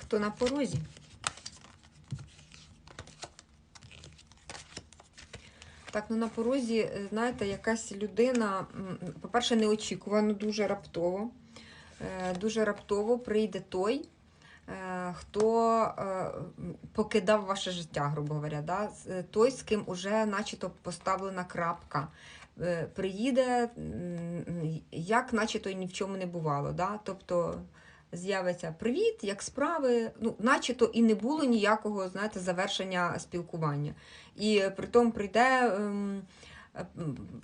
Хто на порозі? Так, ну на порозі, знаєте, якась людина, по-перше, неочікувано, дуже раптово. Е, Дуже раптово прийде той, е, хто е, покидав ваше життя, грубо говоря. Да? Той, з ким уже начебто поставлена крапка. Приїде, як начебто ні в чому не бувало. Да? Тобто з'явиться привіт, як справи. Ну, начебто і не було ніякого знаєте, завершення спілкування. І притом прийде. ем,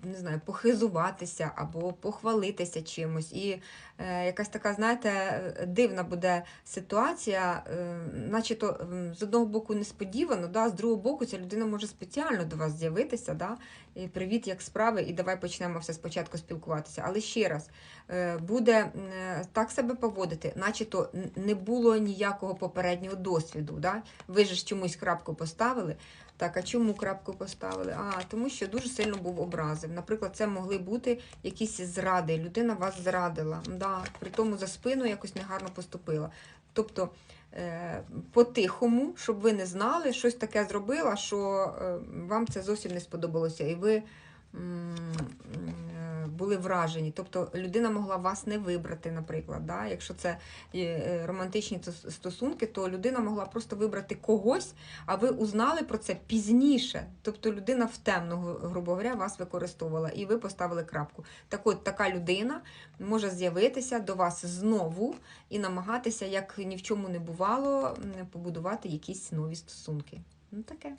Не знаю, похизуватися або похвалитися чимось. І е, якась така, знаєте, е, дивна буде ситуація, е, начебто м, з одного боку несподівано, да, з другого боку, ця людина може спеціально до вас з'явитися. Да, і привіт, як справи, і давай почнемо все спочатку спілкуватися. Але ще раз, е, буде е, так себе поводити, начебто н- не було ніякого попереднього досвіду. Да? Ви ж чомусь крапку поставили. Так, а чому крапку поставили? А, тому що дуже сильно був образив. Наприклад, це могли бути якісь зради. Людина вас зрадила, да, при тому за спину якось негарно поступила. Тобто, е, по-тихому, щоб ви не знали, щось таке зробила, що е, вам це зовсім не сподобалося. І ви були вражені. Тобто людина могла вас не вибрати, наприклад. Да? Якщо це е, романтичні стосунки, то людина могла просто вибрати когось, а ви узнали про це пізніше. Тобто людина в темну, гру- грубо говоря, вас використовувала, і ви поставили крапку. Так от така людина може з'явитися до вас знову і намагатися, як ні в чому не бувало, побудувати якісь нові стосунки. Ну таке.